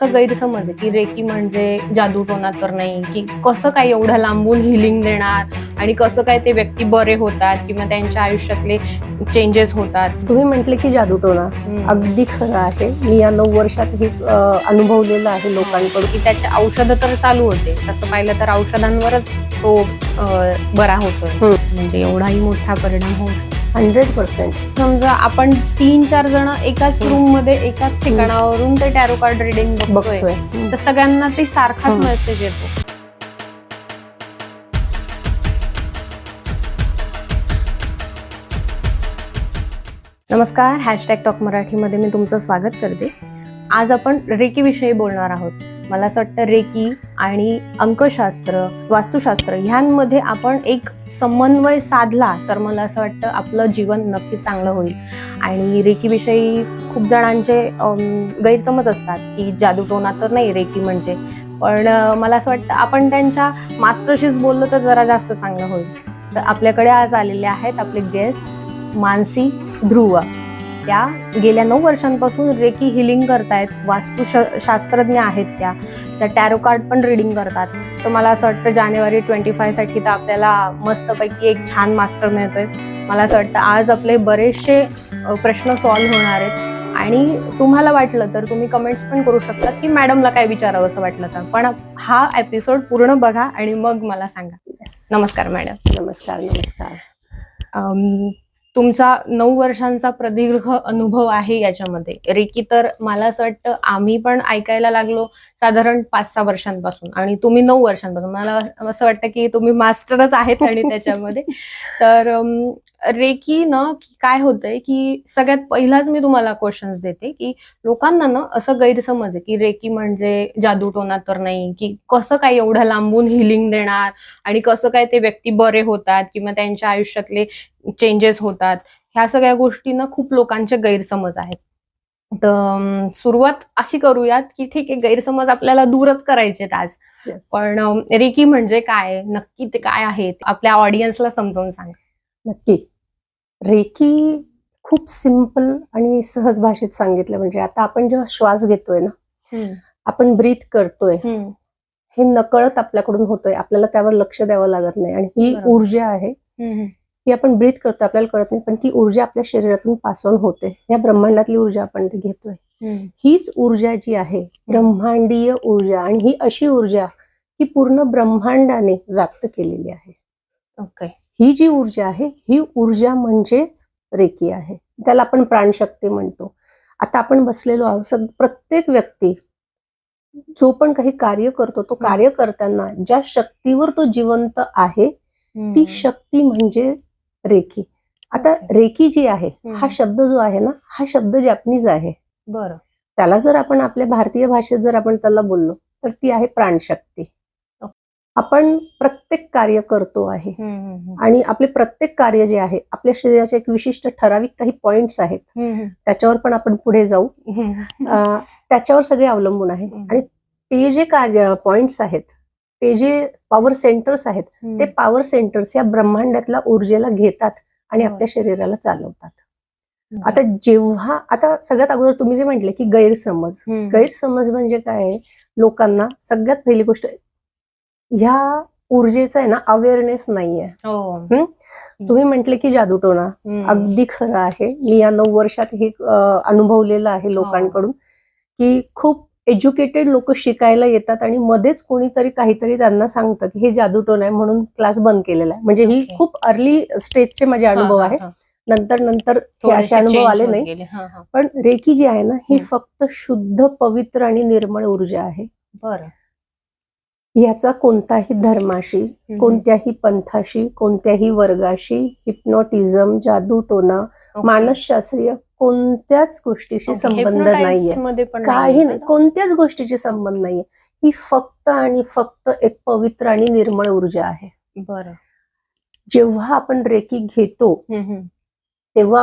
असं गैरसमज आहे? की रेकी म्हणजे जादू टोना तर नाही की कसं काय एवढ्या लांबून हिलिंग देणार आणि कसं काय ते व्यक्ती बरे होतात किंवा त्यांच्या आयुष्यातले चेंजेस होतात? तुम्ही म्हटले की जादूटोणा हम्म. अगदी खरं आहे. मी या नऊ वर्षात हे अनुभवलेलं आहे लोकांकडून. की त्याचे औषधं तर चालू होते. तसं पाहिलं तर औषधांवरच तो बरा हम्म. म्हणजे एवढाही मोठा परिणाम होतो हंड्रेड पर्सेंट. समजा आपण तीन चार जण एकाच. रूममध्ये एकाच ठिकाणावरून ते टॅरो कार्ड रिडिंग बघतोय तर सगळ्यांना ते सारखाच. मेसेज येतो. नमस्कार हॅशटॅग टॉक मराठीमध्ये मी तुमचं स्वागत करते. आज आपण रेकी विषयी बोलणार आहोत. मला असं वाटतं रेकी आणि अंकशास्त्र वास्तुशास्त्र ह्यांमध्ये आपण एक समन्वय साधला तर मला असं वाटतं आपलं जीवन नक्की चांगलं होईल. आणि रेकीविषयी खूप जणांचे गैरसमज असतात की जादूटोना तर नाही रेकी म्हणजे. पण मला असं वाटतं आपण त्यांच्या मास्टरशीच बोललो तर जरा जास्त चांगलं होईल. तर आपल्याकडे आज आलेले आहेत आपले गेस्ट मानसी ध्रुव. त्या गेल्या नऊ वर्षांपासून रेकी हिलिंग करतायत वास्तु शास्त्रज्ञ आहेत त्या. त्या टॅरो कार्ड पण रिडिंग करतात. तर मला असं वाटतं जानेवारी ट्वेंटी फायसाठी तर आपल्याला मस्तपैकी एक छान मास्टर मिळतोय. मला असं वाटतं आज आपले बरेचसे प्रश्न सॉल्व्ह होणार आहेत. आणि तुम्हाला वाटलं तर तुम्ही कमेंट्स पण करू शकता की मॅडमला काय विचारावं असं वाटलं तर. पण हा एपिसोड पूर्ण बघा आणि मग मला सांगा. नमस्कार मॅडम नमस्कार नमस्कार. तुमचा नऊ वर्षांचा प्रदीर्घ अनुभव आहे याच्यामध्ये. रेकी तर मला असं वाटतं आम्ही पण ऐकायला लागलो साधारण पाच सहा वर्षांपासून आणि तुम्ही नऊ वर्षांपासून. मला असं वाटतं की तुम्ही मास्टरच आहेत आणि त्याच्यामध्ये. तर रेकी ना की काय होतंय की सगळ्यात पहिलाच मी तुम्हाला क्वेश्चन्स देते की लोकांना ना असं गैरसमज आहे की रेकी म्हणजे जादूटोना तर नाही की कसं काय एवढ्या लांबून हिलिंग देणार आणि कसं काय ते व्यक्ती बरे होतात किंवा त्यांच्या आयुष्यातले चेंजेस होतात ह्या सगळ्या गोष्टी ना खूप लोकांचे गैरसमज आहेत. तर सुरुवात अशी करूयात की ठीक आहे गैरसमज आपल्याला दूरच करायचे आज. Yes. पण रेकी म्हणजे काय? नक्की ते काय आहे आपल्या ऑडियन्सला समजावून सांग. नक्की. रेकी खूप सिंपल आणि सहज भाषेत सांगितलं. म्हणजे आता आपण जेव्हा श्वास घेतोय ना आपण ब्रीथ करतोय हे नकळत आपल्याकडून होतोय. आपल्याला त्यावर लक्ष द्यावं लागत नाही. आणि ही. ऊर्जा आहे. ही आपण ब्रीथ करतो आपल्याला कळत नाही. पण ती ऊर्जा आपल्या शरीरातून पास ऑन होते. या ब्रह्मांडातली ऊर्जा आपण ती घेतोय. हीच ऊर्जा जी आहे ब्रह्मांडीय ऊर्जा. आणि ही अशी ऊर्जा की पूर्ण ब्रह्मांडाने व्याप्त केलेली आहे. ओके ही जी ऊर्जा आहे ही ऊर्जा म्हणजेच रेकी आहे. त्याला आपण प्राणशक्ती म्हणतो. आता आपण बसलेलो आहोत सग प्रत्येक व्यक्ती जो पण काही कार्य करतो तो कार्य करताना ज्या शक्तीवर तो जिवंत आहे ती शक्ती म्हणजे रेकी. आता रेकी जी आहे. हा. शब्द जो आहे ना हा शब्द जॅपनीज आहे. बरं. त्याला जर आपण आपल्या भारतीय भाषेत जर आपण त्याला बोललो तर ती आहे प्राणशक्ती. आपण प्रत्येक कार्य करतो आहे. आणि आपले प्रत्येक कार्य जे आहे आपल्या शरीराचे एक विशिष्ट ठराविक काही पॉइंट्स आहेत. त्याच्यावर पण आपण पुढे जाऊ. त्याच्यावर सगळे अवलंबून आहे. आणि ते जे कार्य पॉइंट्स आहेत ते जे पॉवर सेंटर्स आहेत ते पॉवर सेंटर्स या ब्रह्मांडातल्या ऊर्जेला घेतात आणि बरं. आपल्या शरीराला चालवतात. आता जेव्हा आता सगळ्यात अगोदर तुम्ही जे म्हटले की गैरसमज. गैरसमज म्हणजे काय? आहे लोकांना सगळ्यात पहिली गोष्ट ह्या ऊर्जेचा आहे ना अवेअरनेस नाहीये. हो. तुम्ही म्हटले की जादूटोणा अगदी खरं आहे. मी या नऊ वर्षात हे अनुभवलेलं आहे लोकांकडून की खूप एज्युकेटेड लोक शिकायला येतात आणि मध्येच कोणीतरी काहीतरी त्यांना सांगतं की हे जादूटोणा आहे म्हणून क्लास बंद केलेला आहे. म्हणजे ही. खूप अर्ली स्टेजचे माझे अनुभव आहे नंतर नंतर असे अनुभव आले नाही. पण रेकी जी आहे ना ही. फक्त शुद्ध पवित्र आणि निर्मळ ऊर्जा आहे. बरं. याचा कोणताही धर्माशी कोणत्याही पंथाशी कोणत्याही वर्गाशी हिप्नोटिझम जादूटोना मानसशास्त्रीय कोणत्याच गोष्टीशी संबंध नाहीये. काही नाही. कोणत्याच गोष्टीची संबंध नाहीये. ही फक्त आणि फक्त एक पवित्र आणि निर्मळ ऊर्जा आहे. बरं. जेव्हा आपण रेकी घेतो तेव्हा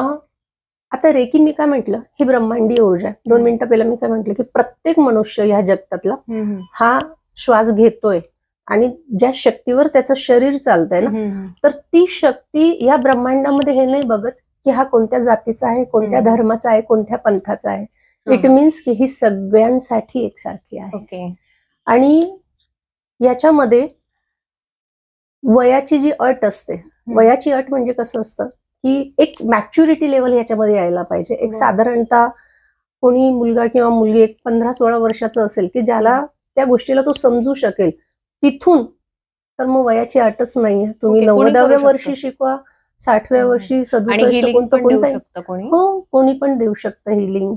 आता रेकी मी काय म्हंटल? ही ब्रह्मांडीय ऊर्जा आहे. दोन. मिनिटं पहिला मी काय म्हंटल की प्रत्येक मनुष्य ह्या जगतातला हा श्वास घेतोय आणि ज्या शक्तीवर त्याचं शरीर चालतंय ना तर ती शक्ती या ब्रह्मांडामध्ये हे नाही बघत की हा कोणत्या जातीचा आहे कोणत्या. धर्माचा आहे कोणत्या पंथाचा आहे. इट मीन्स की ही सगळ्यांसाठी एकसारखी आहे. ओके. आणि याच्यामध्ये वयाची जी अट असते वयाची अट म्हणजे कसं असतं की एक मॅच्युरिटी लेवल याच्यामध्ये यायला पाहिजे. एक बरं. साधारणतः कोणी मुलगा किंवा मुलगी एक पंधरा सोळा वर्षाचं असेल की ज्याला त्या गोष्टीला तो समजू शकेल. तिथून तर मग वयाची अटच नाहीये. तुम्ही नव्वदाव्या. वर्षी शिकवा साठव्या. वर्षी सदुसष्ट कोणतं हो कोणी पण देऊ शकतं हिलिंग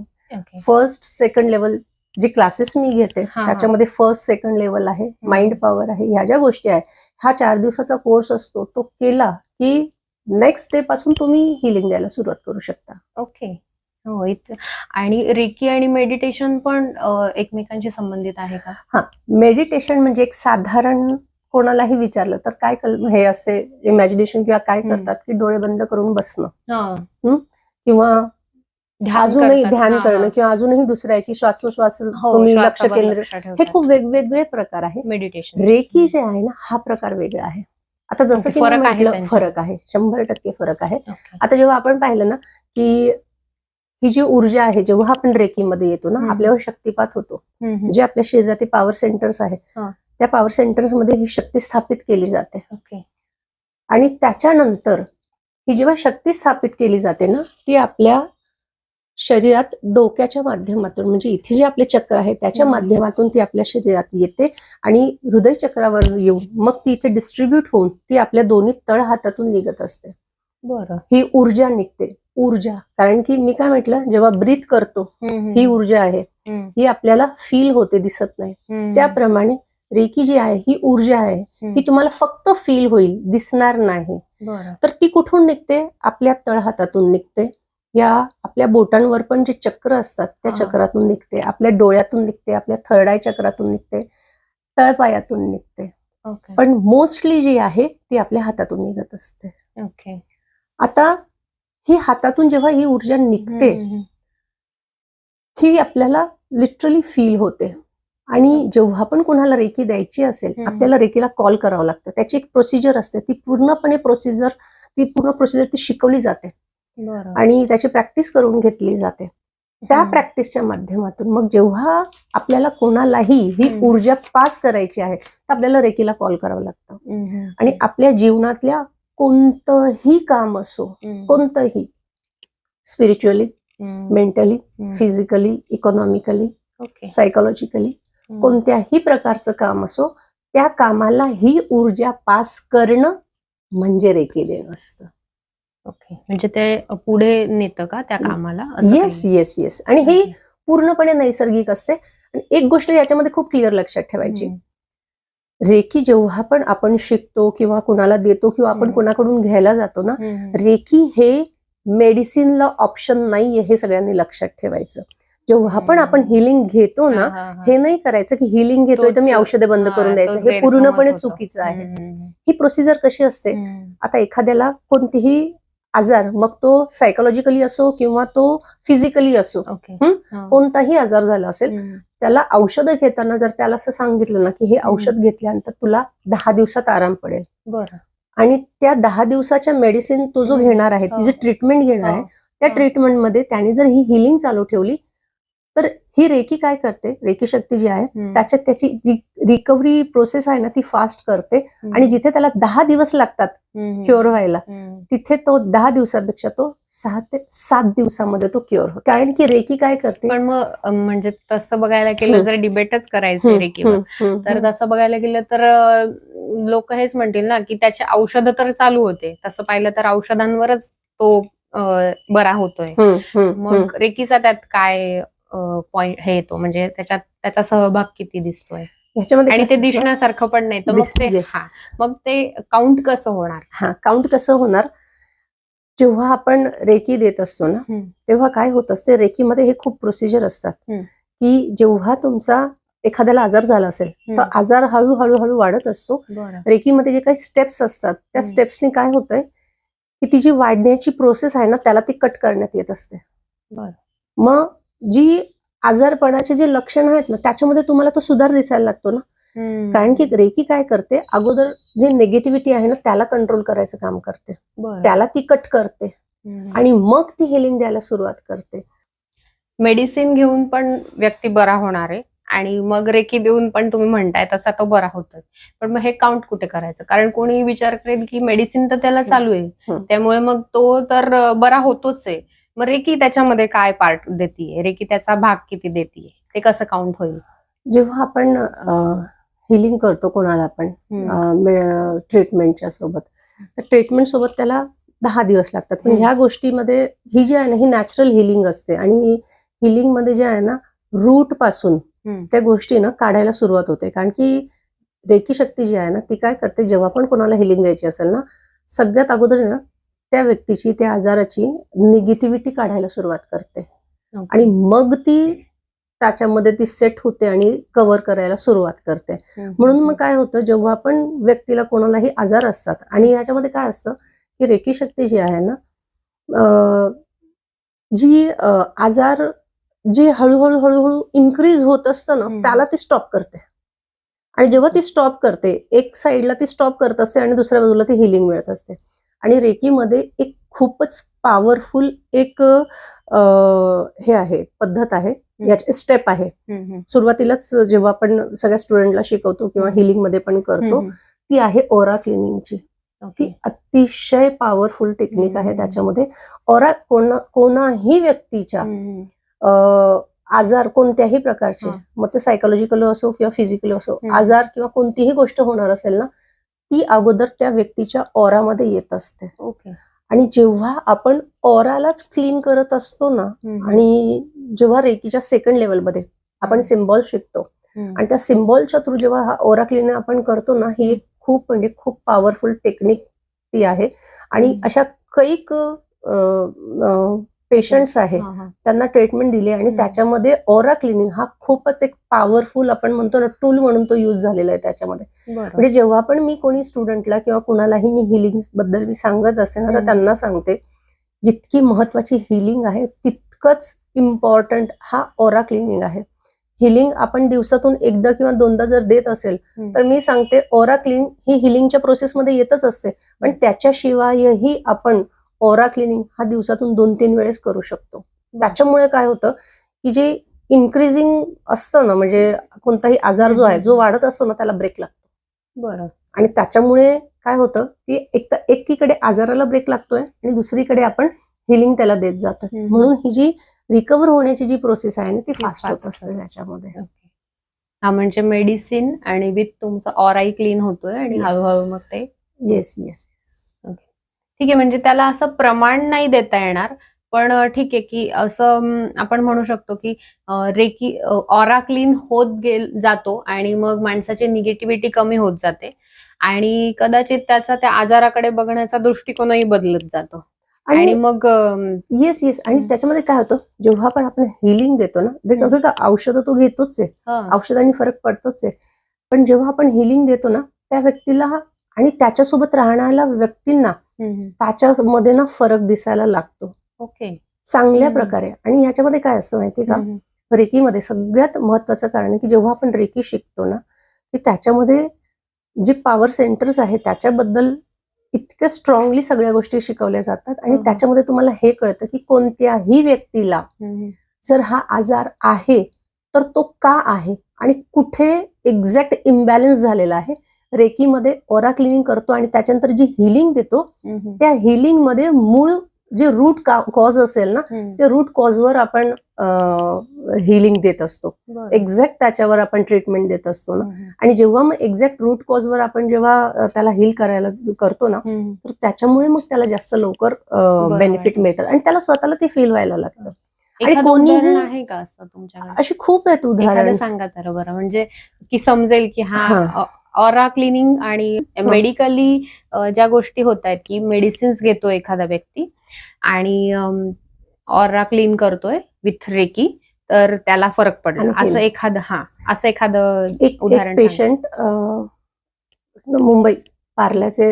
फर्स्ट सेकंड लेवल जे क्लासेस मी घेते. त्याच्यामध्ये फर्स्ट सेकंड लेवल आहे माइंड पॉवर आहे ह्या ज्या गोष्टी आहे हा चार दिवसाचा कोर्स असतो तो केला की नेक्स्ट डे पासून तुम्ही हिलिंग द्यायला सुरुवात करू शकता. ओके. हो इत- आणि रेकी आणि मेडिटेशन पण एकमेकांशी संबंधित आहे का हा मेडिटेशन म्हणजे एक साधारण कोणालाही विचारलं तर काय हे असे इमॅजिनेशन किंवा काय. करतात की डोळे बंद करून बसणं हा. किंवा अजूनही. ध्यान करणं. किंवा अजूनही दुसरं आहे की श्वासोश्वास हो लक्ष केंद्रित लक्ष हे. खूप वेगवेगळे प्रकार आहे मेडिटेशन रेकी जे आहे ना हा प्रकार वेगळा आहे आता जसं की फरक आहे. फरक आहे शंभर टक्के फरक आहे. आता जेव्हा आपण पाहिलं ना की ही जी ऊर्जा आहे जेव्हा आपण रेकीमध्ये येतो ना. आपल्यावर शक्तिपात होतो. जे आपल्या शरीरातील पॉवर सेंटर्स आहे हा. त्या पॉवर सेंटर्समध्ये ही शक्ती स्थापित केली जाते ओके आणि त्याच्यानंतर ही जेव्हा शक्ती स्थापित केली जाते ना ती आपल्या शरीरात डोक्याच्या माध्यमातून म्हणजे इथे जे आपले चक्र आहे त्याच्या. माध्यमातून ती आपल्या शरीरात येते आणि हृदय चक्रावर येऊन मग ती इथे डिस्ट्रीब्यूट होऊन ती आपल्या दोन्ही तळ हातातून निघत असते बरं ही ऊर्जा निघते ऊर्जा. कारण की मी काय म्हटलं जेव्हा ब्रीथ करतो ही ऊर्जा आहे. ही आपल्याला फील होते दिसत नाही. त्याप्रमाणे रेकी जी आहे ही ऊर्जा आहे. ही तुम्हाला फक्त फील होईल दिसणार नाही. तर ती कुठून निघते? आपल्या तळहातातून निघते. या आपल्या बोटांवर पण जे चक्र असतात त्या. चक्रातून निघते. आपल्या डोळ्यातून निघते आपल्या थर्ड आय चक्रातून निघते तळपायातून निघते. पण मोस्टली जी आहे ती आपल्या हातातून निघत असते. ओके आता ही हातातून जेव्हा ही ऊर्जा निघते. ही आपल्याला लिटरली फील होते आणि जेव्हा पण कुणाला रेकी द्यायची असेल. आपल्याला रेकीला कॉल करावं लागतं त्याची एक प्रोसिजर असते ती पूर्णपणे प्रोसिजर ती पूर्ण प्रोसिजर ती शिकवली जाते आणि त्याची प्रॅक्टिस करून घेतली जाते त्या. प्रॅक्टिसच्या माध्यमातून मग जेव्हा आपल्याला कोणालाही ही. ऊर्जा पास करायची आहे तर आपल्याला रेकीला कॉल करावं लागतं. आणि आपल्या जीवनातल्या कोणतंही काम असो कोणतंही spiritually mentally. Physically economically psychologically. कोणत्याही प्रकारचं काम असो त्या कामाला ही ऊर्जा पास करणं म्हणजे रेकी देणं असतं ओके म्हणजे ते पुढे नेतं का त्या कामाला येस? येस येस आणि हे. पूर्णपणे नैसर्गिक असते आणि एक गोष्ट याच्यामध्ये खूप क्लिअर लक्षात ठेवायची. रेकी जेव्हा पण आपण शिकतो किंवा कुणाला देतो किंवा आपण. कुणाकडून घ्यायला जातो ना. रेकी हे मेडिसिनला ऑप्शन नाहीये हे सगळ्यांनी लक्षात ठेवायचं जेव्हा पण आपण. हिलिंग घेतो ना हा, नाही करायचं की हिलिंग घेतोय तर मी औषधे बंद करून द्यायचं हे पूर्णपणे. चुकीचं आहे ही प्रोसिजर कशी असते. आता एखाद्याला कोणतीही आजार मग तो सायकोलॉजिकली असो किंवा तो फिजिकली असो. कोणताही आजार झाला असेल. त्याला औषधं घेताना जर त्याला असं सांगितलं ना की हे. औषध घेतल्यानंतर तुला दहा दिवसात आराम पडेल बरं आणि त्या दहा दिवसाच्या मेडिसिन तो जो. घेणार आहे ती जी हो. ट्रीटमेंट घेणार आहे हो. त्या हा. ट्रीटमेंटमध्ये त्याने जर ही हिलिंग चालू ठेवली तर ही रेकी काय करते रेकी शक्ती जी आहे. त्याच्यात त्याची जी रिकव्हरी प्रोसेस आहे ना ती फास्ट करते. आणि जिथे त्याला दहा दिवस लागतात. क्युअर व्हायला. तिथे तो दहा दिवसापेक्षा तो सहा ते सात दिवसामध्ये तो क्युअर होतो कारण की रेकी काय करते पण मग म्हणजे तसं बघायला गेलं. जर डिबेटच करायचं रेकीवर हम्म, तर. तसं बघायला गेलं तर लोक हेच म्हणतील ना की त्याचे औषधं तर चालू होते तसं पाहिलं तर औषधांवरच तो बरा होतोय. मग रेकीचा त्यात काय पॉइंट हे येतो. म्हणजे त्याच्यात त्याचा सहभाग किती दिसतोय? ह्याच्यामध्ये आणि ते? दिसण्यासारखं पण नाही. तर मग ते मग ते काउंट कसं होणार? हा काउंट कसं होणार? जेव्हा आपण रेकी देत असतो ना. तेव्हा काय होत असते? रेकीमध्ये हे खूप प्रोसिजर असतात. की जेव्हा तुमचा एखाद्याला आजार झाला असेल तर. आजार हळूहळू हळू वाढत असतो. रेकीमध्ये जे काही स्टेप्स असतात त्या. स्टेप्सनी काय होतंय? की ती जी वाढण्याची प्रोसेस आहे ना त्याला ती कट करण्यात येत असते. मग जी आजारपणाचे जे लक्षण आहेत ना त्याच्यामध्ये तुम्हाला तो सुधार दिसायला लागतो ना. कारण की रेकी काय करते अगोदर जे निगेटिव्हिटी आहे ना त्याला कंट्रोल करायचं काम करते. त्याला ती कट करते. आणि मग ती हिलिंग द्यायला सुरुवात करते. मेडिसिन घेऊन पण व्यक्ती बरा होणार आहे आणि मग रेकी देऊन पण तुम्ही म्हणताय तसा तो बरा होतोय. पण मग हे काउंट कुठे करायचं? कारण कोणी विचार करेल की मेडिसिन तर त्याला चालू आहे. त्यामुळे मग तो तर बरा होतोच आहे. मग रेकी त्याच्यामध्ये काय पार्ट देतीये? रेकी त्याचा भाग किती देतीये? ते कसं काउंट होईल? जेव्हा आपण हिलिंग करतो कोणाला आपण. ट्रीटमेंटच्या सोबत तर ट्रीटमेंट सोबत त्याला दहा दिवस लागतात. पण. ह्या गोष्टीमध्ये ही जी आहे ना ही नॅचरल हिलिंग असते. आणि हिलिंगमध्ये जे आहे ना रूटपासून. त्या गोष्टी ना काढायला सुरुवात होते. कारण की रेकी शक्ती जी आहे ना ती काय करते? जेव्हा पण कोणाला हिलिंग द्यायची असेल ना सगळ्यात अगोदर ना त्या व्यक्तीची त्या आजाराची निगेटिव्हिटी काढायला सुरुवात करते. आणि मग ती त्याच्यामध्ये ती सेट होते आणि कव्हर करायला सुरुवात करते. म्हणून मग काय होतं जेव्हा आपण व्यक्तीला कोणालाही आजार असतात आणि याच्यामध्ये काय असतं की रेकी शक्ती जी आहे ना जी आजार जे हळूहळू हळूहळू इन्क्रीज होत असतं ना. त्याला ती स्टॉप करते आणि जेव्हा ती स्टॉप करते एक साईडला ती स्टॉप करत असते आणि दुसऱ्या बाजूला ती हिलिंग मिळत असते आणि रेकीमध्ये एक खूपच पॉवरफुल एक हे आहे पद्धत आहे याची स्टेप आहे. सुरुवातीलाच जेव्हा आपण सगळ्या स्टुडंटला शिकवतो किंवा. हिलिंगमध्ये पण करतो ती आहे ओरा क्लिनिंगची ती अतिशय पॉवरफुल टेक्निक आहे. त्याच्यामध्ये ओरा कोणा कोणाही व्यक्तीच्या आजार कोणत्याही प्रकारचे. मग ते सायकोलॉजिकल असो किंवा फिजिकल असो. आजार किंवा कोणतीही गोष्ट होणार असेल ना ती अगोदर त्या व्यक्तीच्या ओरामध्ये येत असते ओके आणि जेव्हा आपण ओरालाच क्लीन करत असतो ना आणि जेव्हा रेकीच्या सेकंड लेवलमध्ये आपण. सिम्बॉल शिकतो. आणि त्या सिम्बॉलच्या थ्रू जेव्हा हा ओरा क्लीन आपण करतो ना ही एक खूप म्हणजे खूप पॉवरफुल टेक्निक ती आहे आणि. अशा कैक पेशंट्स आहे. त्यांना ट्रीटमेंट दिली आणि. त्याच्यामध्ये ओरा क्लिनिंग हा खूपच एक पॉवरफुल आपण म्हणतो ना टूल म्हणून तो यूज झालेला आहे त्याच्यामध्ये म्हणजे जेव्हा पण मी कोणी स्टुडंटला किंवा कुणालाही मी हिलिंगबद्दल मी सांगत असे ना तर. त्यांना सांगते जितकी महत्वाची हिलिंग आहे तितकंच इम्पॉर्टंट हा ओरा क्लिनिंग आहे हिलिंग आपण दिवसातून एकदा किंवा दोनदा जर देत असेल. तर मी सांगते ओरा क्लिनिंग ही हिलिंगच्या प्रोसेसमध्ये येतच असते पण त्याच्याशिवायही आपण ओरा क्लिनिंग हा दिवसातून दोन तीन वेळेस करू शकतो. त्याच्यामुळे काय होतं की जे इन्क्रीजिंग असतं ना म्हणजे कोणताही आजार जो आहे जो वाढत असतो ना त्याला ब्रेक लागतो. बरं. आणि त्याच्यामुळे काय होतं की एक तर एकीकडे आजाराला ब्रेक लागतोय आणि दुसरीकडे आपण हिलिंग त्याला देत जातो. म्हणून ही जी रिकवर होण्याची जी प्रोसेस आहे ना ती फास्ट होत असते. त्याच्यामध्ये. हा म्हणजे मेडिसिन आणि विथ तुमचा ऑराई क्लीन होतोय आणि. हळूहळू मग ते येस येस ठीक आहे म्हणजे त्याला असं प्रमाण नाही देता येणार. पण ठीक आहे की असं आपण म्हणू शकतो की रेकी ऑरा क्लीन होत गेल जातो आणि मग माणसाची निगेटिव्हिटी कमी होत जाते. आणि कदाचित त्याचा त्या आजाराकडे बघण्याचा दृष्टिकोनही बदलत जातो. आणि मग येस येस. आणि. त्याच्यामध्ये काय होतं? जेव्हा पण आपण हिलिंग देतो ना औषधं तो घेतोच आहे. औषधांनी फरक पडतोच आहे. पण जेव्हा आपण हिलिंग देतो ना त्या व्यक्तीला आणि त्याच्यासोबत राहणाऱ्या व्यक्तींना. त्याच्यामध्ये ना फरक दिसायला लागतो. ओके. चांगल्या. प्रकारे. आणि ह्याच्यामध्ये काय असतं माहिती का? रेकीमध्ये सगळ्यात महत्वाचं कारण की जेव्हा आपण रेकी शिकतो ना की त्याच्यामध्ये जे पॉवर सेंटर्स आहे त्याच्याबद्दल इतक्या स्ट्रॉंगली सगळ्या गोष्टी शिकवल्या जातात. आणि. त्याच्यामध्ये तुम्हाला हे कळतं की कोणत्याही व्यक्तीला जर हा आजार आहे तर तो का आहे? आणि कुठे एक्झॅक्ट इम्बॅलन्स झालेला आहे? रेकीमध्ये ओरा क्लिनिंग करतो आणि त्याच्यानंतर जी हिलिंग देतो त्या हिलिंगमध्ये मूळ जे रूट कॉज असेल ना. ते रूट कॉजवर आपण हिलिंग देत असतो. एक्झॅक्ट त्याच्यावर आपण ट्रीटमेंट देत असतो ना आणि जेव्हा मग एक्झॅक्ट रूट कॉजवर आपण जेव्हा त्याला हील करायला करतो ना. तर त्याच्यामुळे मग त्याला जास्त लवकर बेनिफिट. मिळतात आणि त्याला स्वतःला ते फील व्हायला लागतं आणि उदाहरण आहे का असं तुमच्याकडे अशी खूप आहेत उदाहरण सांगा तर बरं म्हणजे की समजेल की हा. ऑरा क्लिनिंग आणि मेडिकली ज्या गोष्टी होत आहेत की मेडिसिन्स घेतो एखादा व्यक्ती आणि ऑरा क्लीन करतोय विथ रेकी तर त्याला फरक पडला असं. एखादं हा असं एखादं एक उदाहरण पेशंट मुंबई पार्ल्याचे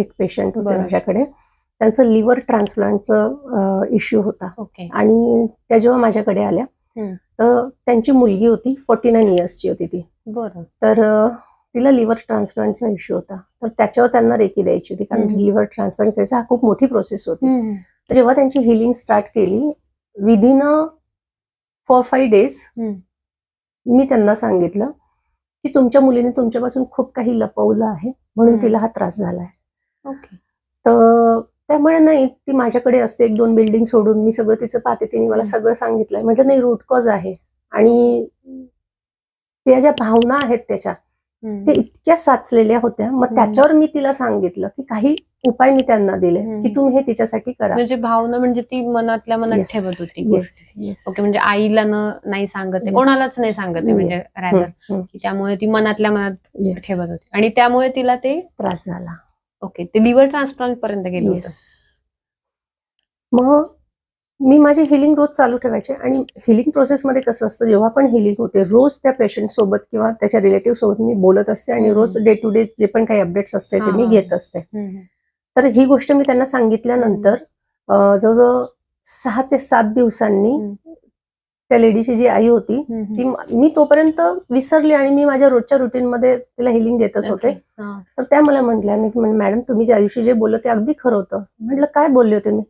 एक पेशंट होते. माझ्याकडे. त्यांचं लिव्हर ट्रान्सप्लांटचं इश्यू होता. ओके. आणि त्या जेव्हा माझ्याकडे आल्या. तर त्यांची मुलगी होती फोर्टी नाईन इयर्सची होती ती. बरं. तर तिला लिव्हर ट्रान्सप्लांटचा इश्यू होता तर त्याच्यावर त्यांना रेकी द्यायची होती कारण. लिव्हर ट्रान्सप्लांट करायचा हा खूप मोठी प्रोसेस होती. तर जेव्हा त्यांची हिलिंग स्टार्ट केली within a four five days. मी त्यांना सांगितलं की तुमच्या मुलीने तुमच्यापासून खूप काही लपवलं आहे म्हणून. तिला हा त्रास झालाय ओके तर त्यामुळे नाही ती माझ्याकडे असते एक दोन बिल्डिंग सोडून मी सगळं तिचं पाहते तिने मला. सगळं सांगितलंय म्हटलं नाही रूट कॉज आहे आणि त्या ज्या भावना आहेत त्याच्या. ते इतक्या साचलेल्या होत्या. मग. त्याच्यावर मी तिला सांगितलं की काही उपाय मी त्यांना दिले. की तुम्ही हे तिच्यासाठी करा. म्हणजे भावना म्हणजे ती मनातल्या मनात ठेवत होती. ओके म्हणजे आईला न नाही सांगत. कोणालाच नाही सांगत म्हणजे रादर त्यामुळे ती मनातल्या मनात. ठेवत होती. आणि त्यामुळे तिला ते त्रास झाला. ओके ते लिव्हर ट्रान्सप्लांट पर्यंत गेलं मग मी माझी हिलिंग रोज चालू ठेवायचे आणि हिलिंग प्रोसेसमध्ये कसं असतं जेव्हा पण हिलिंग होते रोज त्या पेशंट सोबत किंवा त्याच्या रिलेटिव्ह सोबत मी बोलत असते आणि. रोज डे टू डे जे पण काही अपडेट्स असते ते मी. घेत असते. तर ही गोष्ट मी त्यांना सांगितल्यानंतर जवळजवळ सहा ते सात दिवसांनी. त्या लेडीची जी आई होती. ती मी तोपर्यंत विसरली आणि मी माझ्या रोजच्या रुटीन मध्ये तिला हिलिंग देतच होते. तर त्या मला म्हटल्या मॅडम तुम्ही ज्या दिवशी जे बोललो ते अगदी खरं होतं म्हटलं काय बोलले होते मी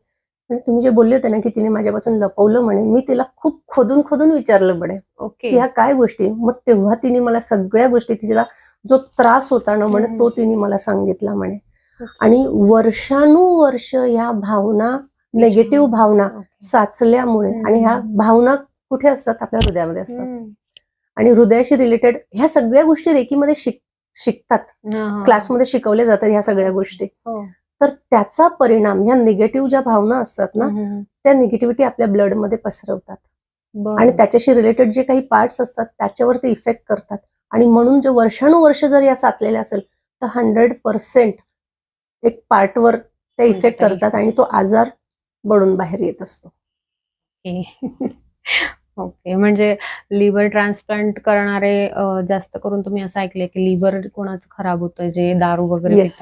तुम्ही जे बोलले होते ना की तिने माझ्यापासून लपवलं म्हणे मी तिला खूप खोदून खोदून विचारलं म्हणे ओके की ह्या काय गोष्टी मग तेव्हा तिने मला सगळ्या गोष्टी तिला जो त्रास होता ना म्हणे. तो तिने मला सांगितला म्हणे. आणि वर्षानुवर्ष ह्या भावना नेगेटिव्ह भावना. साचल्यामुळे. आणि ह्या भावना कुठे असतात आपल्या हृदयामध्ये असतात. आणि हृदयाशी रिलेटेड ह्या सगळ्या गोष्टी रेकीमध्ये शिक शिकतात. क्लासमध्ये शिकवल्या जातात ह्या सगळ्या गोष्टी हो. तर त्याचा परिणाम ह्या निगेटिव्ह ज्या भावना असतात ना. त्या निगेटिव्हिटी आपल्या ब्लडमध्ये पसरवतात. आणि त्याच्याशी रिलेटेड जे काही पार्ट्स असतात त्याच्यावर ते इफेक्ट करतात आणि म्हणून जे वर्षानुवर्ष जर या साचलेल्या असेल तर हंड्रेड पर्सेंट एक पार्टवर ते इफेक्ट. करतात आणि तो आजार बडून बाहेर येत असतो ओके म्हणजे लिव्हर ट्रान्सप्लांट करणारे जास्त करून तुम्ही असं ऐकलंय की लिव्हर कोणाचं खराब होतं जे दारू वगैरे येस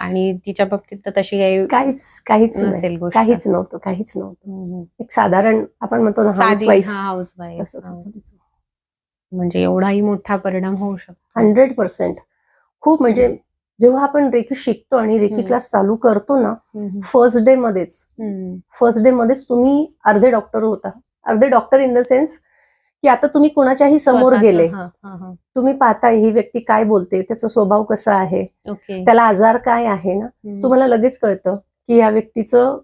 आणि तिच्या बाबतीत तर तशी काही काहीच काहीच नसेल काहीच नव्हतं काहीच नव्हतं. एक साधारण आपण म्हणतो ना हाऊस वाईफ म्हणजे एवढाही मोठा परिणाम होऊ शकतो. Hundred percent. खूप म्हणजे जेव्हा आपण रेकी शिकतो आणि रेकी. क्लास चालू करतो ना फर्स्ट डे मध्येच. फर्स्ट डे मध्येच तुम्ही अर्धे डॉक्टर होता. अर्धे डॉक्टर इन द सेन्स की आता तुम्ही कुणाच्याही समोर गेले. हा, हा, हा. तुम्ही पाहताय ही व्यक्ती काय बोलते त्याचा स्वभाव कसा आहे? त्याला आजार काय आहे ना. तुम्हाला लगेच कळतं की या व्यक्तीचं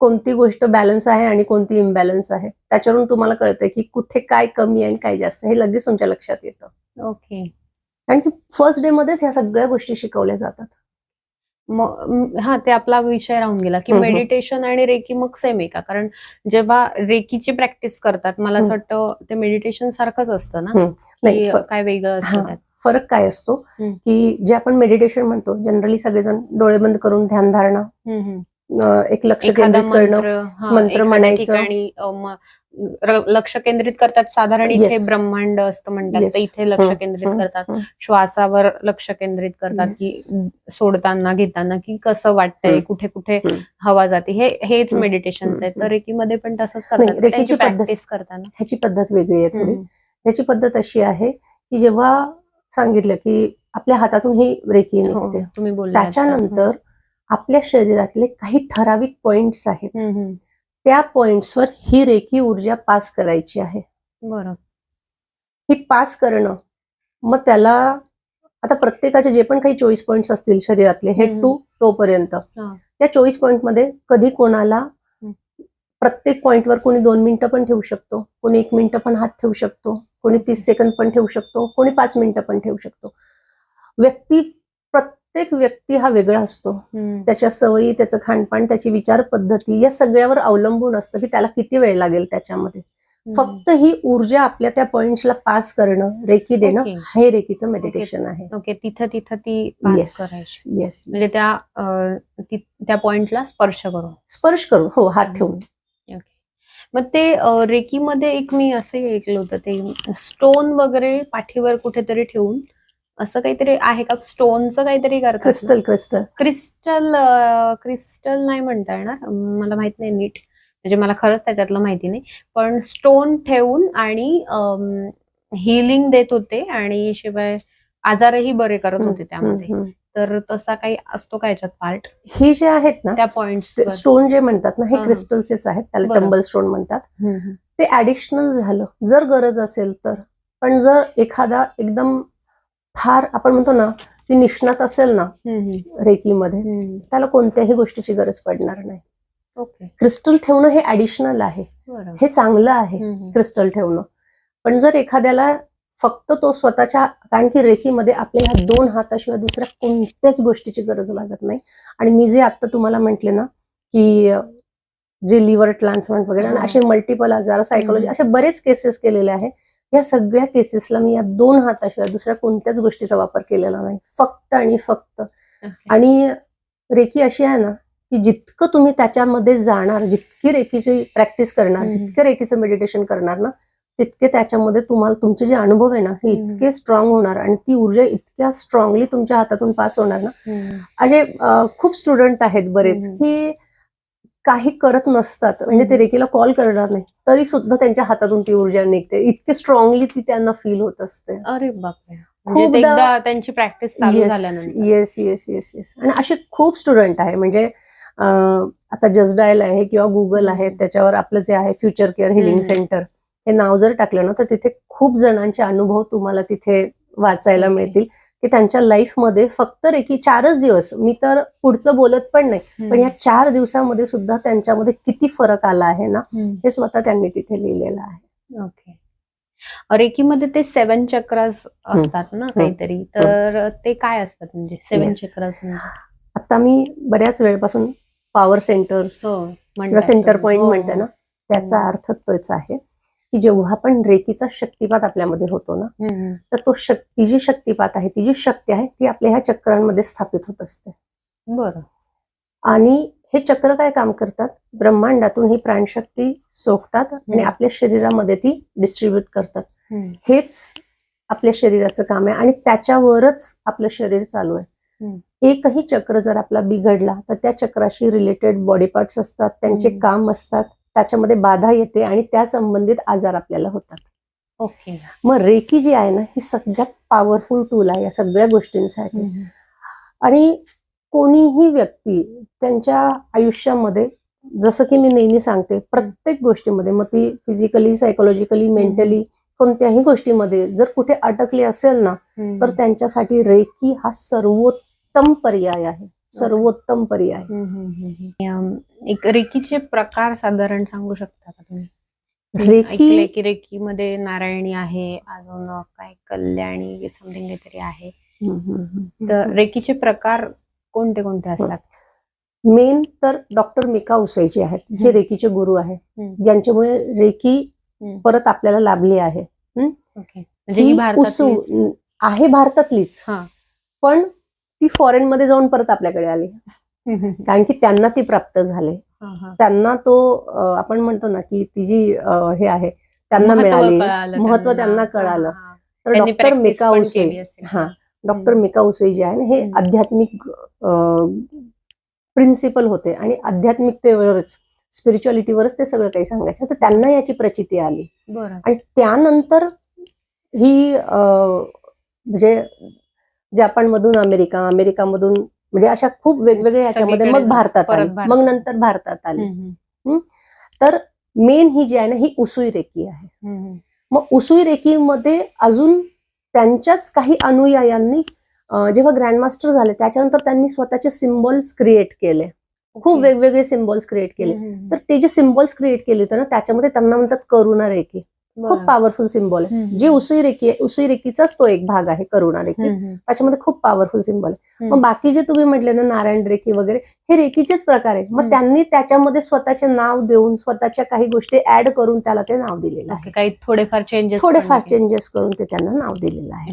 कोणती गोष्ट बॅलन्स आहे आणि कोणती इम्बॅलन्स आहे. त्याच्यावरून तुम्हाला कळतं की कुठे काय कमी आणि काय जास्त हे लगेच तुमच्या लक्षात येतं. ओके. कारण की फर्स्ट डे मध्येच ह्या सगळ्या गोष्टी शिकवल्या जातात. मग हा ते आपला विषय राहून गेला की. मेडिटेशन आणि रेकी मग सेम आहे का कारण जेव्हा रेकीची प्रॅक्टिस करतात मला असं वाटतं ते मेडिटेशन सारखंच असतं ना. नाही काय वेगळं असतं फरक काय असतो. की जे आपण मेडिटेशन म्हणतो जनरली सगळेजण डोळे बंद करून ध्यान एक लक्ष केंद्रित करणं मंत्र म्हणायचं. लक्ष केंद्रित करतात साधारण इथे. ब्रह्मांड असतं म्हणतात तर. इथे लक्ष केंद्रित करतात. श्वासावर लक्ष केंद्रित करतात. की सोडताना घेताना की कसं वाटतंय. कुठे कुठे. हवा जाते हे हेच. मेडिटेशन आहे. तर रेकीमध्ये पण तसंच करतात रेकीची प्रॅक्टिस करताना ह्याची पद्धत वेगळी आहे थोडी. ह्याची पद्धत अशी आहे की जेव्हा सांगितलं की आपल्या हातातून ही रेकी हो, निघते. त्याच्यानंतर आपल्या शरीरातले काही ठराविक पॉइंट्स आहेत. त्या पॉइंट्सवर ही रेकी ऊर्जा पास करायची आहे बरं ही पास करणं मग त्याला आता प्रत्येकाचे जे पण काही चोवीस पॉइंट्स असतील शरीरातले हेड. टू टोपर्यंत हा. त्या चोवीस पॉइंटमध्ये कधी कोणाला. प्रत्येक पॉइंटवर कोणी दोन मिनिटं पण ठेवू शकतो कोणी एक मिनिटं पण हात ठेवू शकतो कोणी तीस सेकंद पण ठेवू शकतो कोणी पाच मिनिटं पण ठेवू शकतो व्यक्ती प्रत्येक व्यक्ती हा वेगळा असतो. त्याच्या सवयी त्याचं खानपान त्याची विचार पद्धती या सगळ्यावर अवलंबून असतं की त्याला किती वेळ लागेल त्याच्यामध्ये. फक्त ही ऊर्जा आपल्या त्या पॉइंट्सला पास करणं रेकी देणं. हे रेकीचं मेडिटेशन आहे. ओके. तिथं तिथं ती पास येस येस म्हणजे त्या त्या पॉइंटला स्पर्श करून. स्पर्श करून हो हात ठेवून. मग ते रेकीमध्ये एक मी असं ऐकलं होतं ते स्टोन वगैरे पाठीवर कुठेतरी ठेवून असं काहीतरी आहे का? स्टोनचं काहीतरी करतात? Crystal crystal. क्रिस्टल क्रिस्टल नाही म्हणता येणार. मला माहीत नाही नीट. म्हणजे मला खरंच त्याच्यातलं माहिती नाही. पण स्टोन ठेवून आणि हिलिंग देत होते आणि शिवाय आजारही बरे करत होते त्यामध्ये. तर तसा काही असतो का याच्यात पार्ट हे जे आहेत ना त्या वर. स्टोन जे म्हणतात ना हे. क्रिस्टलचेच आहेत. त्याला. टंबल स्टोन म्हणतात. ते ऍडिशनल झालं. जर गरज असेल तर. पण जर एखादा एकदम फार आपण म्हणतो ना की निष्णात असेल ना रेकीमध्ये त्याला कोणत्याही गोष्टीची गरज पडणार नाही. ओके. क्रिस्टल ठेवणं हे ऍडिशनल आहे. हे चांगलं आहे क्रिस्टल ठेवणं. पण जर एखाद्याला फक्त तो स्वतःच्या कारण की रेकीमध्ये आपल्या ह्या दोन हाताशिवाय दुसऱ्या कोणत्याच गोष्टीची गरज लागत नाही. आणि मी जे आता तुम्हाला म्हटले ना की जे लिव्हर ट्रान्सप्लांट वगैरे आणि. असे मल्टिपल आजार सायकोलॉजी. असे बरेच केसेस केलेले आहे. या सगळ्या केसेसला मी या दोन हाताशिवाय दुसऱ्या कोणत्याच गोष्टीचा वापर केलेला नाही फक्त आणि फक्त आणि रेकी अशी आहे ना की जितकं तुम्ही त्याच्यामध्ये जाणार जितकी रेकीची प्रॅक्टिस करणार. जितकं रेकीचं मेडिटेशन करणार ना तितके त्याच्यामध्ये तुम्हाला तुमचे जे अनुभव आहे ना हे. इतके स्ट्रॉंग होणार आणि ती ऊर्जा इतक्या स्ट्रॉंगली तुमच्या हातातून पास होणार ना असे खूप स्टुडंट आहेत बरेच. की काही करत नसतात म्हणजे ते. रेकीला कॉल करणार नाही तरी सुद्धा त्यांच्या हातातून ती ऊर्जा निघते इतकी स्ट्रॉंगली ती त्यांना फील होत असते अरे बापरे म्हणजे एकदा त्यांची practice yes yes yes yes आणि असे खूप स्टुडंट आहे म्हणजे आता जस्ट डायल आहे किंवा गुगल आहे. त्याच्यावर आपलं जे आहे फ्युचर केअर हिलिंग. सेंटर हे नाव जर टाकलं ना तर तिथे खूप जणांचे अनुभव तुम्हाला तिथे वाचायला. मिळतील की त्यांच्या लाईफमध्ये फक्त रेकी चारच दिवस मी तर पुढचं बोलत पण नाही पण या चार दिवसामध्ये सुद्धा त्यांच्यामध्ये किती फरक आला आहे ना हे स्वतः त्यांनी तिथे लिहिलेलं आहे ओके रेकीमध्ये ते सेवन चक्रास असतात ना काहीतरी तर ते काय असतात म्हणजे सेवन Yes. चक्रास म्हणजे आता मी बऱ्याच वेळपासून पॉवर सेंटर्स हो सेंटर. पॉइंट हो, म्हणते हो. ना त्याचा हम्म. अर्थ तोच आहे की जेव्हा पण रेकीचा शक्तिपात आपल्यामध्ये होतो ना. तर तो शक्ती जी शक्तिपात आहे ती जी शक्ती आहे ती आपल्या ह्या चक्रांमध्ये स्थापित होत असते बरं आणि हे चक्र काय काम करतात ब्रह्मांडातून ही प्राणशक्ती सोखतात आणि. आपल्या शरीरामध्ये ती डिस्ट्रीब्युट करतात. हेच आपल्या शरीराचं काम आहे आणि त्याच्यावरच आपलं शरीर चालू आहे. एकही चक्र जर आपला बिघडला तर त्या चक्राशी रिलेटेड बॉडी पार्ट्स असतात त्यांचे. काम असतात त्याच्यामध्ये बाधा येते आणि त्या संबंधित आजार आपल्याला होतात. ओके. मग रेकी जी आहे ना ही सगळ्यात पॉवरफुल टूल आहे या सगळ्या गोष्टींसाठी. आणि कोणीही व्यक्ती त्यांच्या आयुष्यामध्ये जसं की मी नेहमी सांगते प्रत्येक गोष्टीमध्ये मग ती फिजिकली सायकोलॉजिकली मेंटली कोणत्याही गोष्टीमध्ये जर कुठे अटकली असेल ना. तर त्यांच्यासाठी रेकी हा सर्वोत्तम पर्याय आहे. सर्वोत्तम पर्याय एक रेकीचे प्रकार साधारण सांगू शकता का तुम्ही? रेकी की रेकीमध्ये नारायणी आहे अजून काय कल्याणी समथिंग काहीतरी आहे. तर रेकीचे प्रकार कोणते कोणते असतात? मेन तर डॉक्टर मिका उसाईचे आहेत जे. रेकीचे गुरु आहेत. ज्यांच्यामुळे रेकी. परत आपल्याला लाभली आहे. म्हणजे आहे भारतातलीच. पण ती फॉरेन मध्ये जाऊन परत आपल्याकडे आली. कारण की त्यांना ती प्राप्त झाले. त्यांना तो आपण म्हणतो ना की ती जी हे आहे त्यांना मिळाली कळालं महत्त्व त्यांना कळालं. तर डॉक्टर मिका उसे. हा डॉक्टर. मिका उसे जे आहे ना हे. आध्यात्मिक प्रिन्सिपल होते आणि आध्यात्मिकतेवरच स्पिरिच्युअलिटीवरच ते सगळं काही सांगायचे तर त्यांना याची प्रचिती आली आणि त्यानंतर ही म्हणजे जपानमधून अमेरिका अमेरिकामधून म्हणजे अशा खूप वेगवेगळ्या ह्याच्यामध्ये मग. भारतात आली. मग नंतर भारतात आली. तर मेन ही जी आहे ना ही उसुई रेकी आहे. मग उसुई रेकीमध्ये अजून त्यांच्याच काही अनुयायांनी जेव्हा ग्रँडमास्टर झाले त्याच्यानंतर त्यांनी स्वतःचे सिम्बॉल्स क्रिएट केले खूप. वेगवेगळे सिम्बॉल्स क्रिएट केले. तर ते जे सिम्बॉल्स क्रिएट केले होते ना त्याच्यामध्ये त्यांना म्हणतात करुणा रेकी खूप. पॉवरफुल सिम्बॉल आहे. जे उसुई रेकी आहे उसुई रेकीचाच तो एक भाग आहे करुणा हम्म. त्याच्यामध्ये खूप पॉवरफुल सिम्बॉल आहे. मग बाकी जे तुम्ही म्हटले ना नारायण रेकी वगैरे हे रेकीचेच प्रकार आहे मग. त्यांनी त्याच्यामध्ये स्वतःचे नाव देऊन स्वतःच्या काही गोष्टी ऍड करून त्याला ते नाव दिलेलं आहे काही थोडेफार चेंजेस थोडेफार चेंजेस करून ते त्यांना नाव दिलेलं आहे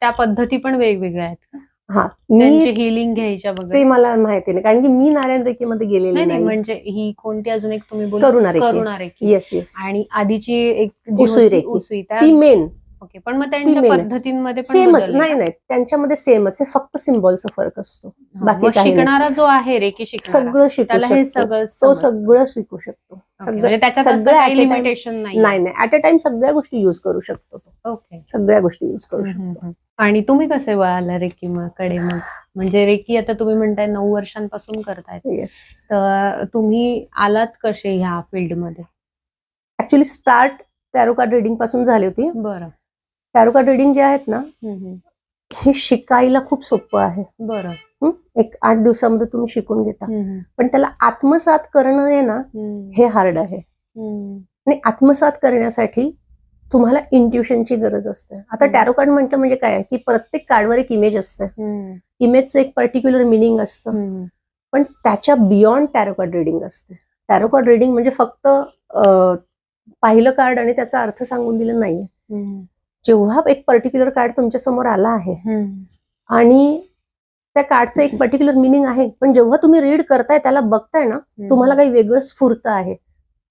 त्या पद्धती पण वेगवेगळ्या आहेत? हा त्यांची मी हिलिंग घ्यायच्या ते वगैरे मला माहिती नाही कारण की मी नारायण रेकीमध्ये गेलेली नाही नाही नाही म्हणजे ही कोणती अजून एक तुम्ही बोला करुणा रेकी येस येस आणि आधीची एक जी उसुई होती, रेकी. उसुई त्या ती मेन ओके पण मग त्यांच्या main आहे. पद्धतींमध्ये पण सेमच बदल आहे नाही? नाही त्यांच्यामध्ये सेमच आहे फक्त सिम्बॉलचा फरक असतो. हा, बाकी मग काही नाही. शिकणारा जो आहे रेकी शिकणारा सगळं शिकू त्याला हे शकतो. सगळं तो समजतं. सगळं शिकू शकतो. सगळं म्हणजे त्याच्यात असं सगळं काही at a time- लिमिटेशन नाही नाही नाही ऍट अ टाइम सगळ्या गोष्टी युज करू शकतो तो. ओके सगळ्या गोष्टी युज करू शकतो. आणि तुम्ही कसे वळाला रेकी कडे मग? म्हणजे रेकी आता तुम्ही म्हणताय नऊ वर्षांपासून करतायत येस तर तुम्ही आलात कसे ह्या फील्डमध्ये? ऍक्च्युली स्टार्ट टॅरो कार्ड रिडिंगपासून झाली होती. बरं. टॅरो कार्ड रिडिंग जे आहेत ना. हे शिकायला खूप सोपं आहे. बरं. हं? एक आठ दिवसामध्ये तुम्ही शिकून घेता. पण त्याला आत्मसात करणं आहे ना. हे हार्ड आहे. आणि आत्मसात करण्यासाठी तुम्हाला इंट्युशनची गरज असते आता. टॅरो कार्ड म्हटलं म्हणजे काय की प्रत्येक कार्डवर एक इमेज असते इमेजचं एक पर्टिक्युलर मिनिंग असतं. पण त्याच्या बियॉन्ड टॅरो कार्ड रिडिंग असते टॅरो कार्ड रिडिंग म्हणजे फक्त पाहिलं कार्ड आणि त्याचा अर्थ सांगून दिलं नाहीये हम्म. जेव्हा एक पर्टिक्युलर कार्ड तुमच्यासमोर आला आहे. आणि त्या कार्डचं एक पर्टिक्युलर मिनिंग आहे पण जेव्हा तुम्ही रीड करताय त्याला बघताय ना तुम्हाला काही वेगळं स्फूर्त आहे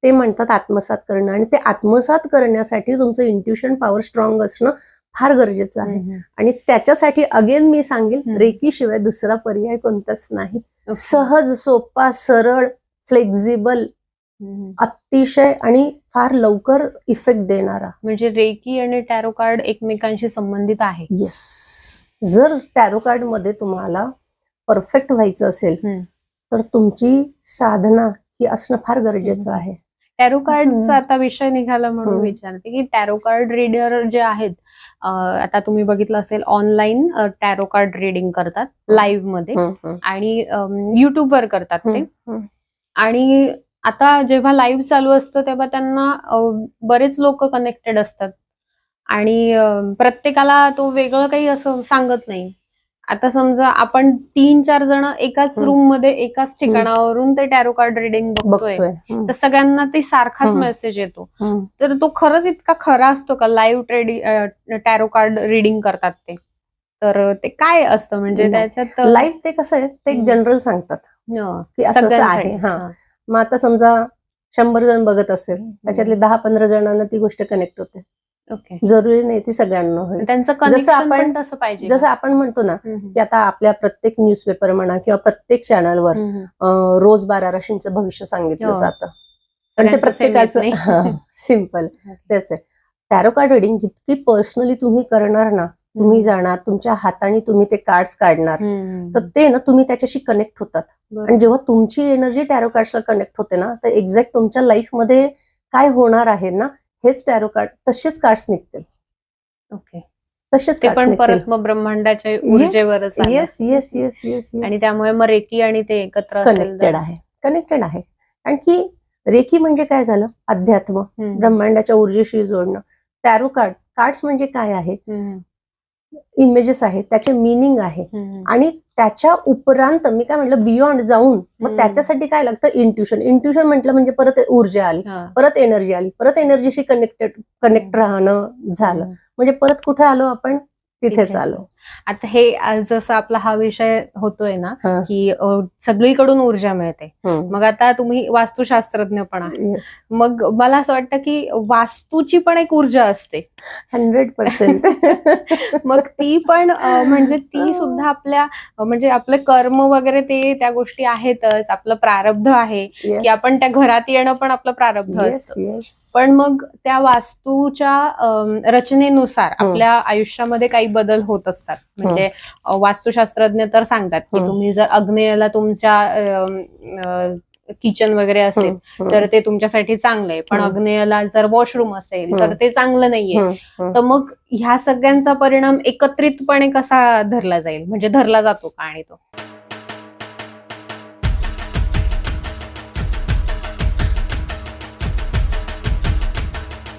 ते म्हणतात आत्मसात करणं आणि ते आत्मसात करण्यासाठी तुमचं इंट्युशन पॉवर स्ट्रॉंग असणं फार गरजेचं आहे. आणि त्याच्यासाठी अगेन मी सांगेल. रेकी शिवाय दुसरा पर्याय कोणताच नाही. सहज सोपा सरळ फ्लेक्झिबल. अतिशय आणि फार लवकर इफेक्ट देणारा म्हणजे रेकी आणि टॅरो कार्ड एकमेकांशी संबंधित आहे येस जर टॅरो कार्डमध्ये तुम्हाला परफेक्ट व्हायचं असेल. तर तुमची साधना ही असणं फार गरजेचं. आहे टॅरो कार्डचा. आता विषय निघाला म्हणून. विचारते की टॅरो कार्ड रीडर जे आहेत आता तुम्ही बघितलं असेल ऑनलाईन टॅरो कार्ड रिडिंग करतात लाईव्हमध्ये. आणि युट्यूबवर करतात ते. आणि आता जेव्हा लाईव्ह चालू असतं तेव्हा त्यांना बरेच लोक कनेक्टेड असतात आणि प्रत्येकाला तो वेगळं काही असं सांगत नाही आता समजा आपण तीन चार जण एकाच. रूममध्ये एकाच ठिकाणावरून ते टॅरो कार्ड रिडिंग बघतोय. तर सगळ्यांना ते सारखाच. मेसेज येतो. तर तो खरंच इतका खरा असतो का? Live trading tarot card reading करतात ते. तर ते काय असतं? म्हणजे. त्याच्यात लाईव्ह ते कसं आहे? ते. जनरल सांगतात. हं, की असं. आहे. हा. मग आता समजा शंभर जण बघत असेल त्याच्यातले दहा पंधरा जणांना ती गोष्ट कनेक्ट होते. जरुरी नाही ती सगळ्यांना होईल. त्यांचं कनेक्शन आपण- पण तसं पाहिजे जसं आपण म्हणतो ना की आता आपल्या प्रत्येक न्यूजपेपर म्हणा किंवा प्रत्येक चॅनलवर रोज बारा राशींचं भविष्य सांगितलं हो. जातं. पण ते प्रत्येकाचं. सिंपल तेच आहे. टॅरो कार्ड रिडिंग जितकी पर्सनली तुम्ही करणार ना तुम्ही जाणार तुमच्या हाताने तुम्ही ते कार्ड्स काढणार. तर ते ना तुम्ही त्याच्याशी कनेक्ट होतात. आणि जेव्हा तुमची एनर्जी टॅरो कार्ड्सला कनेक्ट होते ना तर एक्झॅक्ट तुमच्या लाईफमध्ये काय होणार आहे ना हेच टॅरो कार्ड तसेच कार्ड्स निघतील. ओके तसेच पण परत मग ब्रह्मांडाच्या ऊर्जेवरच. येस येस येस येस आणि त्यामुळे मग रेकी आणि ते एकत्र कनेक्टेड आहे. कनेक्टेड आहे. आणखी रेकी म्हणजे काय झालं? अध्यात्म. ब्रह्मांडाच्या ऊर्जेशी जोडणं. टॅरो कार्ड कार्ड्स म्हणजे काय आहे. इमेजेस आहेत त्याचे मिनिंग आहे. आणि त्याच्या उपरांत मी काय म्हटलं बियॉन्ड जाऊन मग. त्याच्यासाठी काय लागतं इंट्युशन इंट्युशन म्हटलं म्हणजे परत ऊर्जा आली. परत एनर्जी आली परत एनर्जीशी कनेक्टेड कनेक्ट राहणं झालं. म्हणजे परत कुठे आलो आपण तिथेच. आलो आता हे जसं आपला हा विषय होतोय ना. की सगळीकडून ऊर्जा मिळते. मग आता तुम्ही वास्तुशास्त्रज्ञ पण आहे मग मला असं वाटतं की वास्तूची पण एक ऊर्जा असते. Hundred percent. मग ती पण म्हणजे ती सुद्धा आपल्या म्हणजे आपले कर्म वगैरे ते त्या गोष्टी आहेतच. आपलं प्रारब्ध आहे. की आपण त्या घरात येणं पण आपलं प्रारब्ध असतं. पण मग त्या वास्तूच्या रचनेनुसार. आपल्या आयुष्यामध्ये काही बदल होत असतात. म्हणजे अ, वास्तुशास्त्रज्ञ तर सांगतात की. तुम्ही जर अग्नेयाला तुमच्या किचन वगैरे असेल तर ते तुमच्यासाठी चांगलं आहे. पण. अग्नेयाला जर वॉशरूम असेल. तर ते चांगलं नाहीये. तर मग ह्या सगळ्यांचा परिणाम एकत्रितपणे कसा धरला जाईल? म्हणजे धरला जातो का आणि तो?